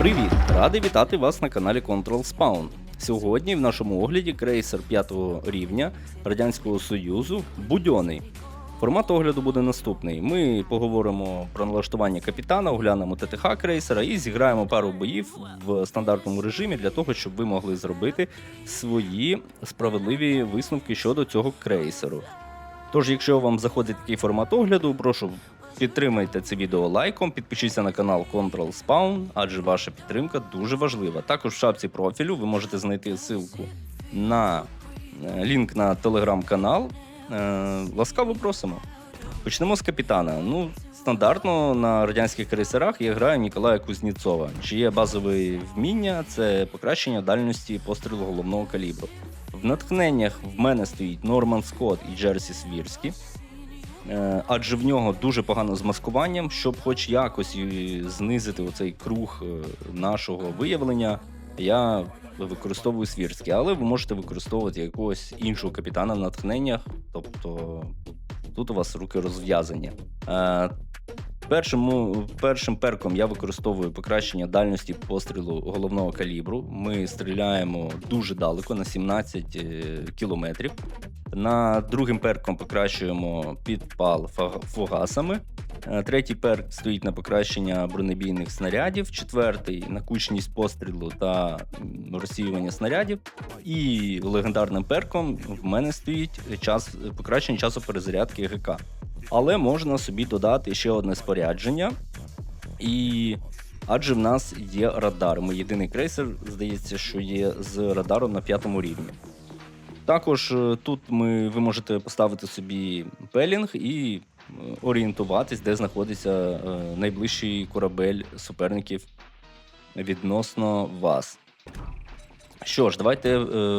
Привіт! Радий вітати вас на каналі Control Spawn. Сьогодні в нашому огляді крейсер 5 рівня Радянського Союзу Будьоний. Формат огляду буде наступний. Ми поговоримо про налаштування капітана, оглянемо ТТХ крейсера і зіграємо пару боїв в стандартному режимі для того, щоб ви могли зробити свої справедливі висновки щодо цього крейсеру. Тож, якщо вам заходить такий формат огляду, прошу підтримайте це відео лайком, підпишіться на канал Control Spawn, адже ваша підтримка дуже важлива. Також в шапці профілю ви можете знайти ссылку на е, лінк на телеграм-канал. Е, Ласкаво просимо. Почнемо з капітана. Ну, стандартно на радянських крейсерах я граю Ніколая Кузнєцова, чиє базове вміння це покращення дальності пострілу головного калібру. В натхненнях в мене стоїть Норман Скотт і Джерсі Свірські. Е, Адже в нього дуже погано з маскуванням, щоб хоч якось знизити оцей круг е, нашого виявлення, я використовую свірський, але ви можете використовувати якогось іншого капітана в натхненнях, тобто тут у вас руки розв'язані. Першим, першим перком я використовую покращення дальності пострілу головного калібру. Ми стріляємо дуже далеко на 17 е, кілометрів. На другим перком покращуємо підпал фугасами. Е, Третій перк стоїть на покращення бронебійних снарядів, четвертий на кучність пострілу та розсіювання снарядів. І легендарним перком в мене стоїть час покращення часу перезарядки ГК. Але можна собі додати ще одне спорядження. І адже в нас є радар. Ми єдиний крейсер, здається, що є з радаром на п'ятому рівні. Також е, тут ми, ви можете поставити собі пелінг і е, орієнтуватись, де знаходиться е, найближчий корабель суперників відносно вас. Що ж, давайте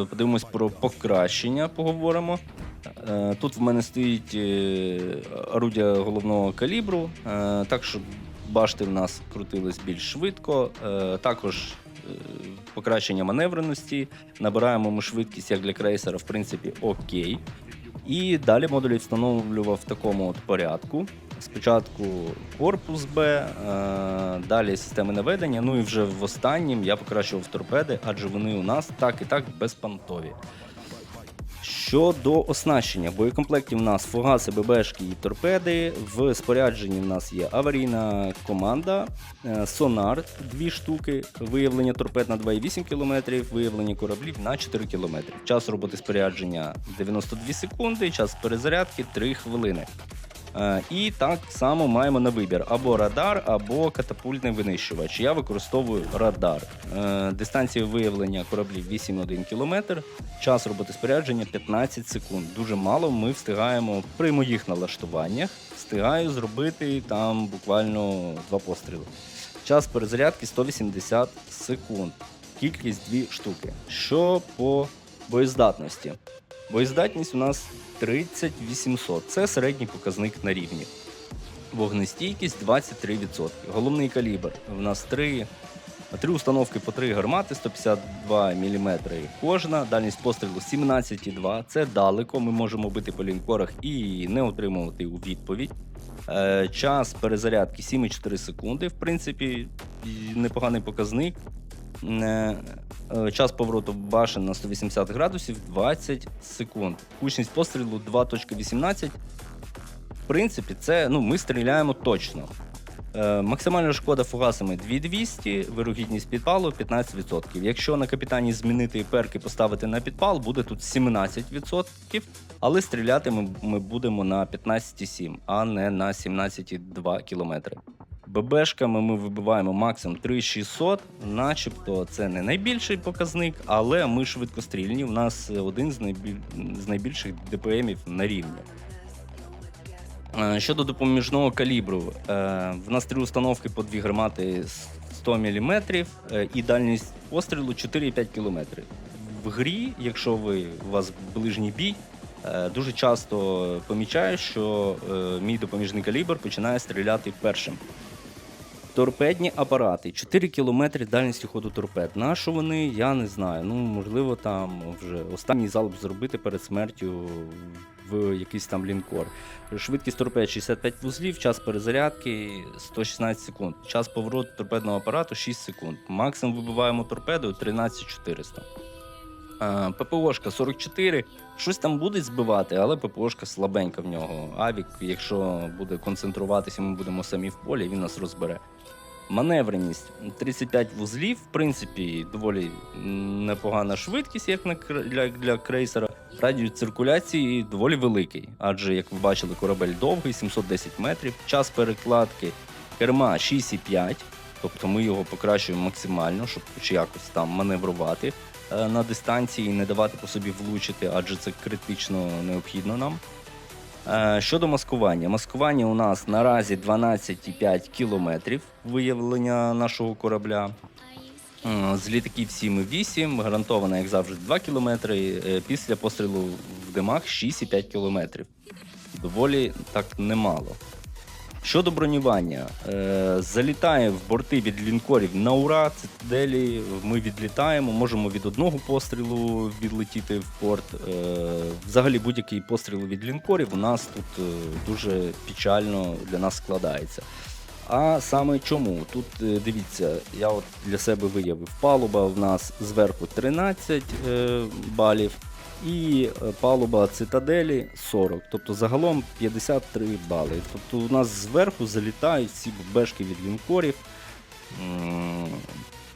подивимось про покращення, поговоримо. Е, Тут в мене стоїть е, орудя головного калібру, е, так щоб башти в нас крутились більш швидко. Також покращення маневреності. Набираємо ми швидкість як для крейсера, в принципі, окей. І далі модулі встановлював в такому от порядку. Спочатку корпус Б, далі системи наведення. Ну і вже в останнім я покращував торпеди, адже вони у нас так і так безпантові. Щодо оснащення, боєкомплектів у нас фугаси, ББшки і торпеди. В спорядженні в нас є аварійна команда, е, сонар 2 штуки, виявлення торпед на 2,8 км, виявлення кораблів на 4 км. Час роботи спорядження 92 секунди, час перезарядки 3 хвилини. Е, І так само маємо на вибір або радар, або катапультний винищувач. Я використовую радар. Е, Дистанція виявлення кораблів 8,1 км, час роботи спорядження 15 секунд. Дуже мало ми встигаємо при моїх налаштуваннях. Встигаю зробити там буквально два постріли. Час перезарядки 180 секунд. Кількість 2 штуки. Що по боєздатності? Боєздатність у нас 30800. Це середній показник на рівні. Вогнестійкість 23%. Головний калібр. У нас 3, три установки по 3 гармати, 152 мм кожна. Дальність пострілу 17,2. Це далеко. Ми можемо бити по лінкорах і не отримувати у відповідь. Е, Час перезарядки 7,4 секунди. В принципі, непоганий показник. Е, е, Час повороту башен на 180 градусів 20 секунд. Кучність пострілу 2.18. В принципі, це ну, ми стріляємо точно. Е, максимальна шкода фугасами 2200, вирогідність підпалу 15%. Якщо на капітані змінити перки поставити на підпал, буде тут 17%, але стріляти ми, ми будемо на 15,7, а не на 17,2 км. ББшками ми вибиваємо максимум 3600, начебто це не найбільший показник, але ми швидкострільні. У нас один з, найбіль... з найбільших ДПМів на рівні. Е, Щодо допоміжного калібру, е, в нас три установки по дві гармати 100 мм і дальність пострілу 4,5 км. В грі, якщо ви у вас ближній бій, дуже часто помічаю, що е, мій допоміжний калібр починає стріляти першим. Торпедні апарати. 4 км дальністю ходу торпед. На що вони, я не знаю. Ну, можливо, там вже останній залп зробити перед смертю в якийсь там лінкор. Швидкість торпед 65 вузлів, час перезарядки 116 секунд. Час повороту торпедного апарату 6 секунд. Максимум вибиваємо торпедою 13400. ППОшка 44. Щось там буде збивати, але ППОшка слабенька в нього. Авік, якщо буде концентруватися, ми будемо самі в полі, він нас розбере. Маневреність 35 вузлів, в принципі, доволі непогана швидкість, як на для, для крейсера. Радіус циркуляції доволі великий, адже, як ви бачили, корабель довгий, 710 метрів. Час перекладки керма 6,5, тобто ми його покращуємо максимально, щоб хоч якось там маневрувати на дистанції не давати по собі влучити, адже це критично необхідно нам. Е, Щодо маскування, маскування у нас наразі 12,5 кілометрів виявлення нашого корабля. Е, З літаків 7,8, гарантовано, як завжди, 2 кілометри. Е, Після пострілу в димах 6,5 кілометрів. Доволі так немало. Щодо бронювання, е, залітає в борти від лінкорів на ура, цитаделі. Ми відлітаємо, можемо від одного пострілу відлетіти в порт. Е, взагалі, будь-який постріл від лінкорів у нас тут е, дуже печально для нас складається. А саме чому? Тут дивіться, я от для себе виявив, палуба в нас зверху 13 е, балів, і е, палуба цитаделі 40. Тобто загалом 53 бали. Тобто у нас зверху залітають всі бешки від лінкорів.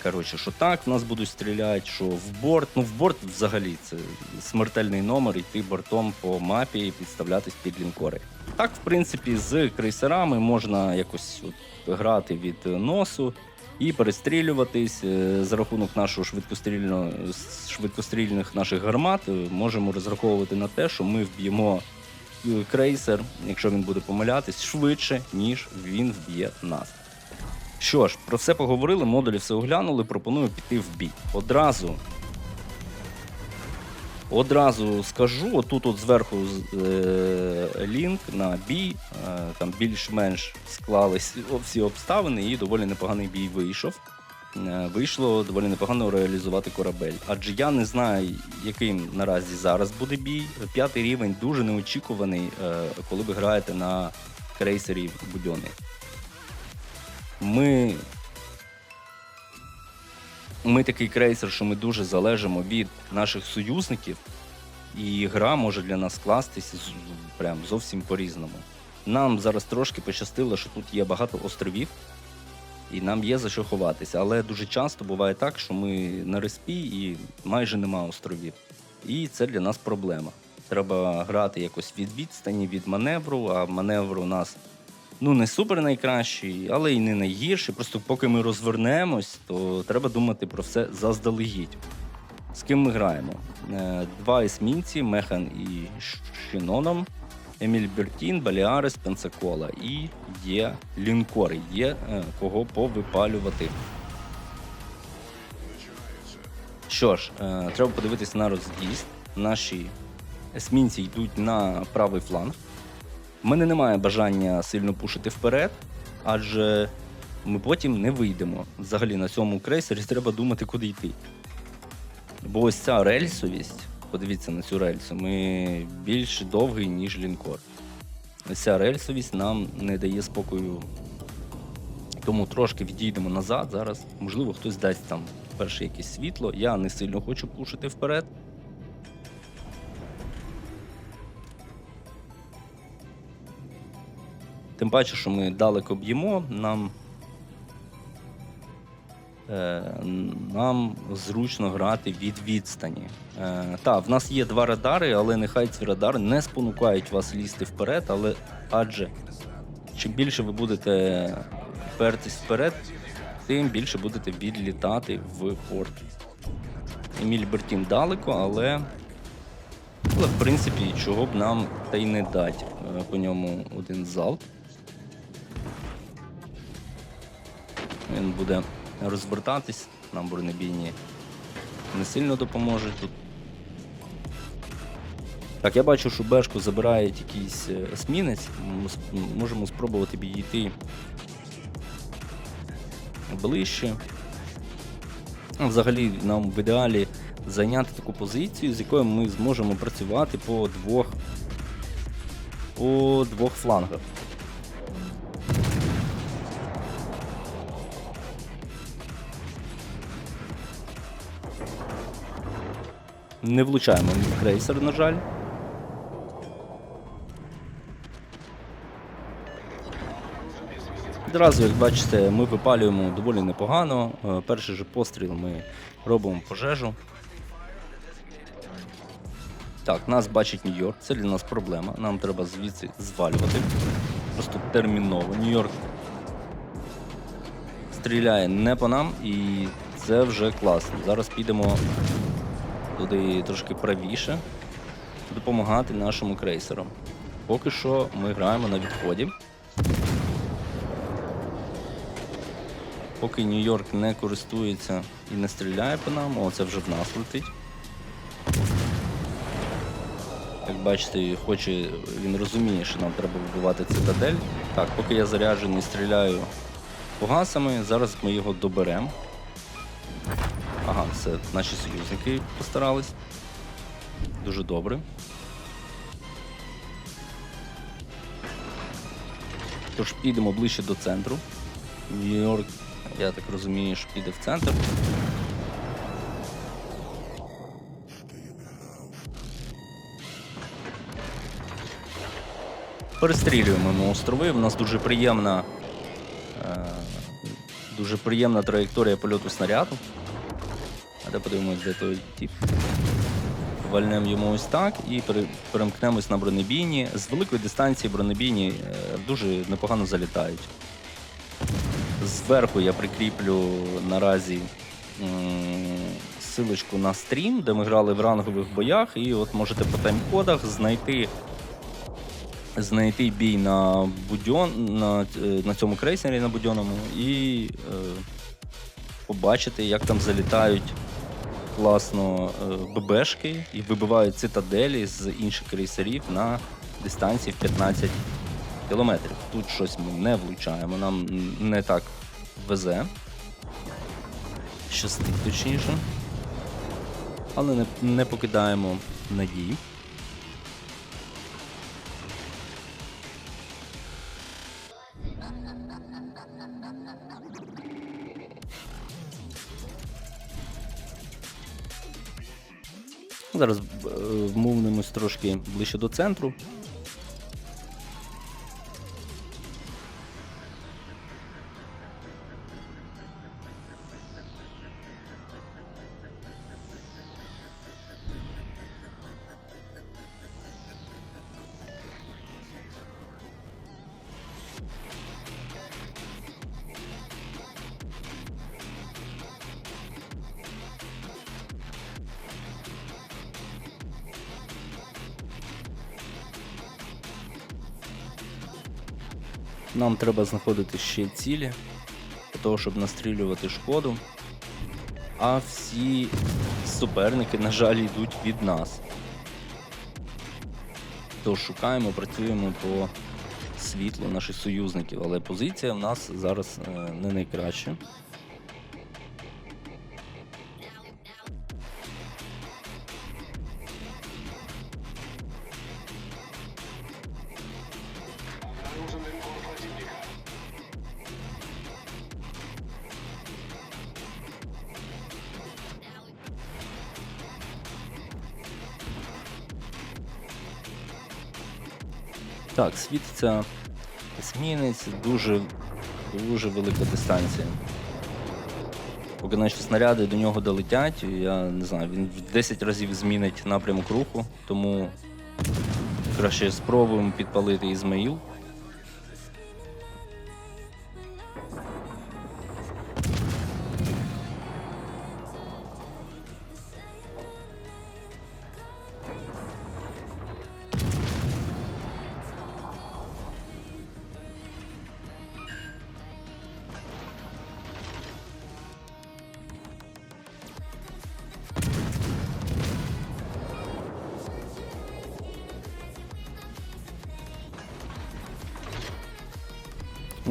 Коротше, що так, в нас будуть стріляти, що в борт. Ну, в борт взагалі це смертельний номер, йти бортом по мапі і підставлятись під лінкори. Так, в принципі, з крейсерами можна якось от, грати від носу і перестрілюватись Е, за рахунок нашого швидкострільного швидкострільних наших гармат. е, Можемо розраховувати на те, що ми вб'ємо е, крейсер, якщо він буде помилятись, швидше, ніж він вб'є нас. Що ж, про все поговорили, модулі все оглянули, пропоную піти в бій. Одразу. Одразу скажу, отут от зверху е, лінк на бій, е, там більш-менш склались всі обставини, і доволі непоганий бій вийшов. Е, Вийшло доволі непогано реалізувати корабель. Адже я не знаю, яким наразі зараз буде бій. П'ятий рівень дуже неочікуваний, е, коли ви граєте на крейсері Будьони. Ми. Ми такий крейсер, що ми дуже залежимо від наших союзників, і гра може для нас скластися прям зовсім по-різному. Нам зараз трошки пощастило, що тут є багато островів, і нам є за що ховатися. Але дуже часто буває так, що ми на респі і майже нема островів. І це для нас проблема. Треба грати якось від відстані, від маневру, а маневр у нас ну не супер найкращий, але й не найгірший. Просто поки ми розвернемось, то треба думати про все заздалегідь. З ким ми граємо? Е, Два есмінці, Механ і Шиноном, Еміль Бертін, Баліарес, Пенсакола. І є лінкори, є е, кого повипалювати. Що ж, е, треба подивитися на роз'їзд. Наші есмінці йдуть на правий фланг. У мене немає бажання сильно пушити вперед, адже ми потім не вийдемо. Взагалі на цьому крейсері треба думати, куди йти. Бо ось ця рельсовість, подивіться на цю рельсу, ми більш довгий, ніж лінкор. Ось ця рельсовість нам не дає спокою. Тому трошки відійдемо назад. Зараз, можливо, хтось дасть там перше якесь світло. Я не сильно хочу пушити вперед. Тим паче, що ми далеко б'ємо, нам, е, нам зручно грати від відстані. Е, так, в нас є два радари, але нехай ці радари не спонукають вас лізти вперед, але адже чим більше ви будете пертись вперед, тим більше будете відлітати в порт. Еміль Бертін далеко, але, але в принципі, чого б нам та й не дати е, по ньому один залп. Він буде розвертатись, нам бронебійні не сильно допоможе тут. Так, я бачу, що Бешку забирає якийсь есмінець. М, сп- Можемо спробувати підійти ближче. Ну, Взагалі, нам в ідеалі зайняти таку позицію, з якою ми зможемо працювати по двох у двох флангах. Не влучаємо в крейсер, на жаль. Одразу, як бачите, ми випалюємо доволі непогано. Е, Перший же постріл ми робимо пожежу. Так, нас бачить Нью-Йорк, це для нас проблема. Нам треба звідси звалювати. Просто терміново. Нью-Йорк стріляє не по нам, і це вже класно. Зараз підемо туди трошки правіше, допомагати нашому крейсеру. Поки що ми граємо на відході. Поки Нью-Йорк не користується і не стріляє по нам, о, це вже в нас летить. Як бачите, хоче, він розуміє, що нам треба вибивати цитадель. Так, поки я заряджений, стріляю погасами, зараз ми його доберемо. Ага, це наші союзники постарались. Дуже добре. Тож підемо ближче до центру. Нью-Йорк, я так розумію, що піде в центр. Перестрілюємо ми острови. У нас дуже приємна, е, дуже приємна траєкторія польоту снаряду. А подивимось, де той тип. Вальнемо йому ось так і перемкнемось на бронебійні. З великої дистанції бронебійні е, дуже непогано залітають. Зверху я прикріплю наразі силочку на стрім, де ми грали в рангових боях, і от можете по тайм-кодах знайти знайти бій на будьон, на, е, на цьому крейсері на будьоному і е, побачити, як там залітають класно е, ББшки і вибивають цитаделі з інших крейсерів на дистанції в 15 кілометрів. Тут щось ми не влучаємо, нам не так везе. Щастить точніше. Але не, не покидаємо надій. Зараз е, вмовнимось трошки ближче до центру. Нам треба знаходити ще цілі для того, щоб настрілювати шкоду. А всі суперники, на жаль, йдуть від нас. Тож шукаємо, працюємо по світлу наших союзників, але позиція в нас зараз е, не найкраща. Так, світиться зміниться дуже, дуже велика дистанція. Поки наші снаряди до нього долетять, я не знаю, він в 10 разів змінить напрямок руху, тому краще спробуємо підпалити Ізмаїл.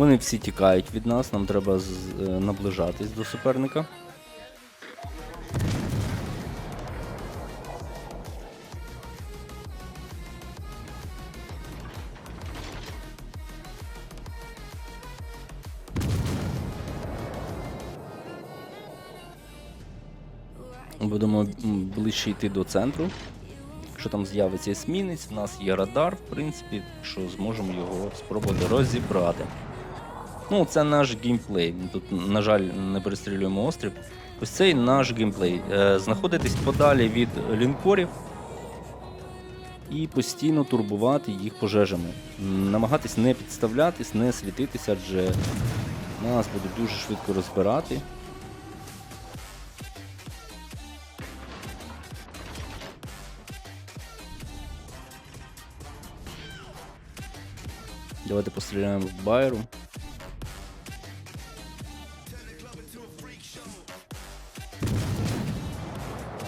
Вони всі тікають від нас, нам треба е, наближатись до суперника. Будемо ближче йти до центру. Якщо там з'явиться есмінець, в нас є радар, в принципі, що зможемо його спробувати розібрати. Ну, це наш геймплей. Тут, на жаль, не перестрілюємо острів. Ось цей наш геймплей. Е, знаходитись подалі від лінкорів і постійно турбувати їх пожежами. Намагатись не підставлятись, не світитися, адже нас будуть дуже швидко розбирати. Давайте постріляємо в Байру.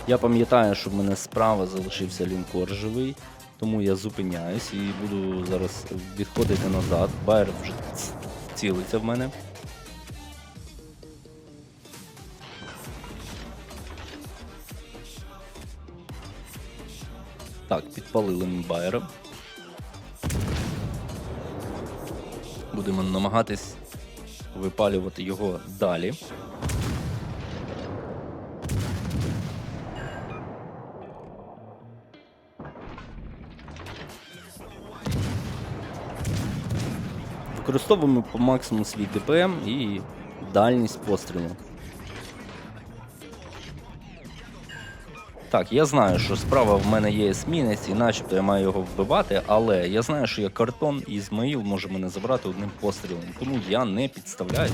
Я пам'ятаю, що в мене справа залишився лінкор живий, тому я зупиняюсь і буду зараз відходити назад. Байер вже цілиться в мене. Так, підпалили ми Байера. Будемо намагатись випалювати його далі. Використовуємо по максимуму свій ДПМ і дальність пострілу. Так, я знаю, що справа в мене є есмінець, і начебто я маю його вбивати, але я знаю, що я картон і Ізмаїл може мене забрати одним пострілом. Тому я не підставляюсь.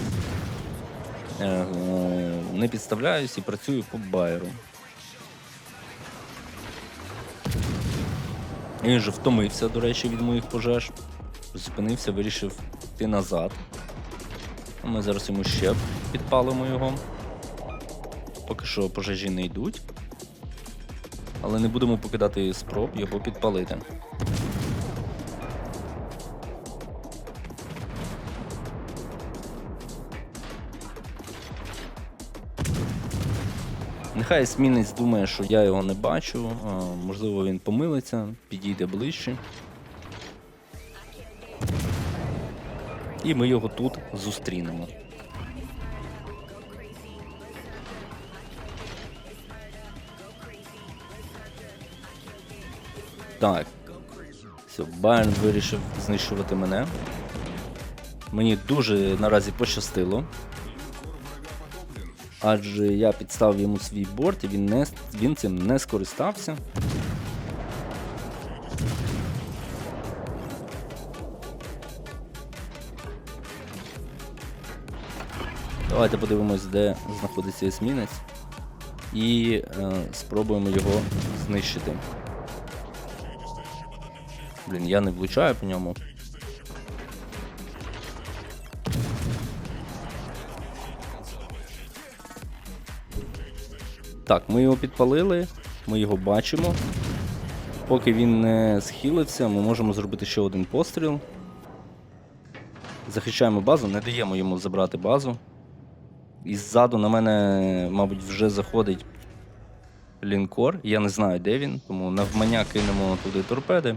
Е, Не підставляюсь і працюю по байеру. Він же втомився, до речі, від моїх пожеж. Зупинився, вирішив йти назад. Ми зараз йому ще підпалимо його. Поки що пожежі не йдуть. Але не будемо покидати спроб його підпалити. Нехай есмінець думає, що я його не бачу. Можливо, він помилиться, підійде ближче. І ми його тут зустрінемо. Так. Все, Байерн вирішив знищувати мене. Мені дуже наразі пощастило. Адже я підстав йому свій борт і він, не, він цим не скористався. Давайте подивимось, де знаходиться есмінець. І е, спробуємо його знищити. Блін, я не влучаю по ньому. Так, ми його підпалили, ми його бачимо. Поки він не схилився, ми можемо зробити ще один постріл. Захищаємо базу, не даємо йому забрати базу. І ззаду на мене, мабуть, вже заходить лінкор. Я не знаю, де він, тому навмання кинемо туди торпеди.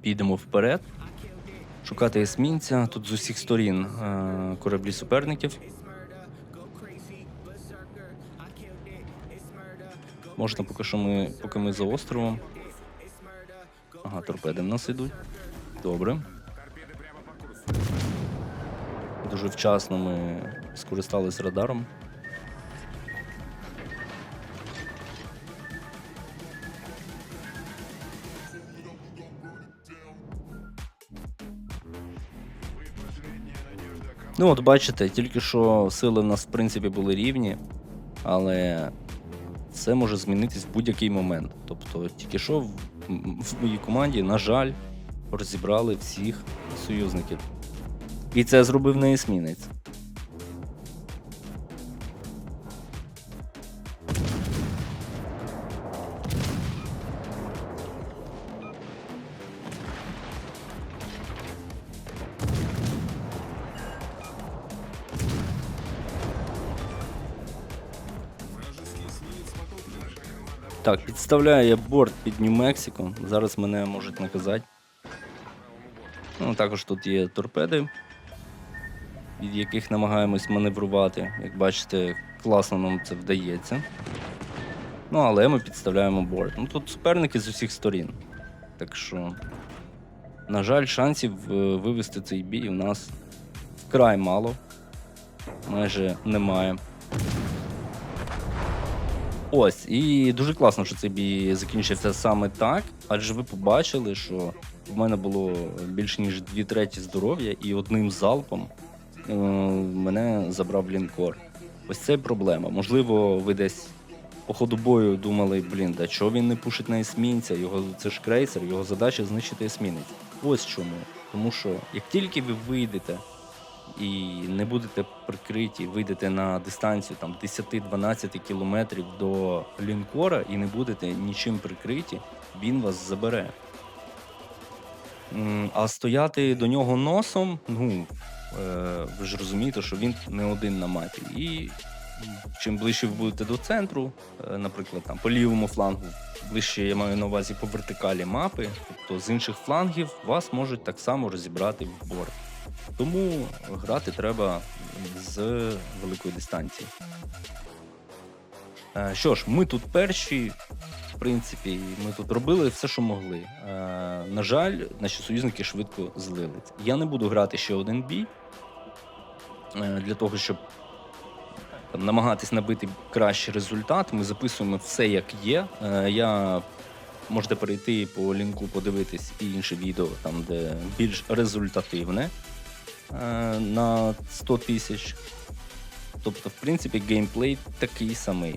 Підемо вперед. Шукати есмінця. Тут з усіх сторін е, кораблі суперників. Можна поки що ми, поки ми за островом. Ага, торпеди в нас йдуть. Добре. Дуже вчасно ми скористались радаром. Ну, от бачите, тільки що сили в нас в принципі були рівні, але це може змінитись в будь-який момент. Тобто, тільки що в моїй команді, на жаль, розібрали всіх союзників. І це зробив не есмінець. Так, підставляю я борт під Нью-Мексико. Зараз мене можуть наказати. Ну, також тут є торпеди, від яких намагаємось маневрувати. Як бачите, класно нам це вдається. Ну, але ми підставляємо борт. Ну тут суперники з усіх сторін. Так що, на жаль, шансів е, вивести цей бій у нас вкрай мало. Майже немає. Ось, і дуже класно, що цей бій закінчився саме так, адже ви побачили, що в мене було більш ніж дві треті здоров'я, і одним залпом мене забрав лінкор. Ось це проблема. Можливо, ви десь по ходу бою думали, блін, да чого він не пушить на есмінця, його це ж крейсер, його задача знищити есмінець. Ось чому. Тому що як тільки ви вийдете і не будете прикриті, вийдете на дистанцію там 10-12 кілометрів до лінкора і не будете нічим прикриті, він вас забере. А стояти до нього носом, ну е, ви ж розумієте, що він не один на мапі. І чим ближче ви будете до центру, е, наприклад, там по лівому флангу, ближче я маю на увазі по вертикалі мапи, тобто з інших флангів вас можуть так само розібрати в борт. Тому грати треба з великої дистанції. Е, Що ж, ми тут перші, в принципі, ми тут робили все, що могли. Е, На жаль, наші союзники швидко злились. Я не буду грати ще один бій е, для того, щоб там, намагатись набити кращий результат. Ми записуємо все як є. Я можете перейти по лінку, подивитись і інше відео, там, де більш результативне на 100 тисяч. Тобто, в принципі, геймплей такий самий.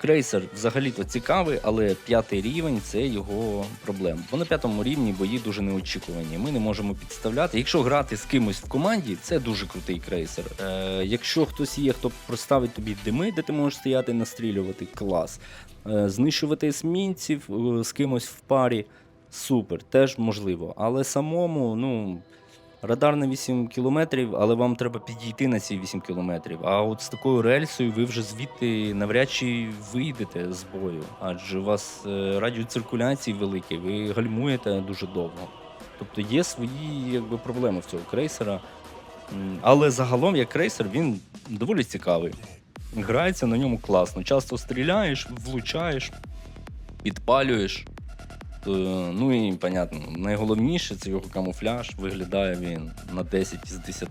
Крейсер взагалі-то цікавий, але п'ятий рівень це його проблема. Бо на п'ятому рівні бої дуже неочікувані. Ми не можемо підставляти. Якщо грати з кимось в команді, це дуже крутий крейсер. Е, якщо хтось є, хто проставить тобі дими, де ти можеш стояти і настрілювати, клас. Е, знищувати есмінців е, з кимось в парі, супер, теж можливо. Але самому, ну. Радар на 8 кілометрів, але вам треба підійти на ці 8 кілометрів. А от з такою рельсою ви вже звідти навряд чи вийдете з бою, адже у вас е, радіус циркуляції великий, ви гальмуєте дуже довго. Тобто є свої якби, проблеми в цього крейсера. Але загалом, як крейсер, він доволі цікавий. Грається на ньому класно. Часто стріляєш, влучаєш, підпалюєш. Е, Ну і понятно, найголовніше це його камуфляж. Виглядає він на 10 з 10.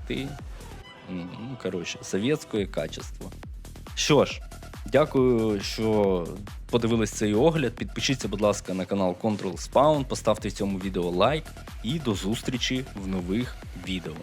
Ну, коротше, совєтське качество. Що ж, дякую, що подивились цей огляд. Підпишіться, будь ласка, на канал Control Spawn, поставте цьому відео лайк і до зустрічі в нових відео.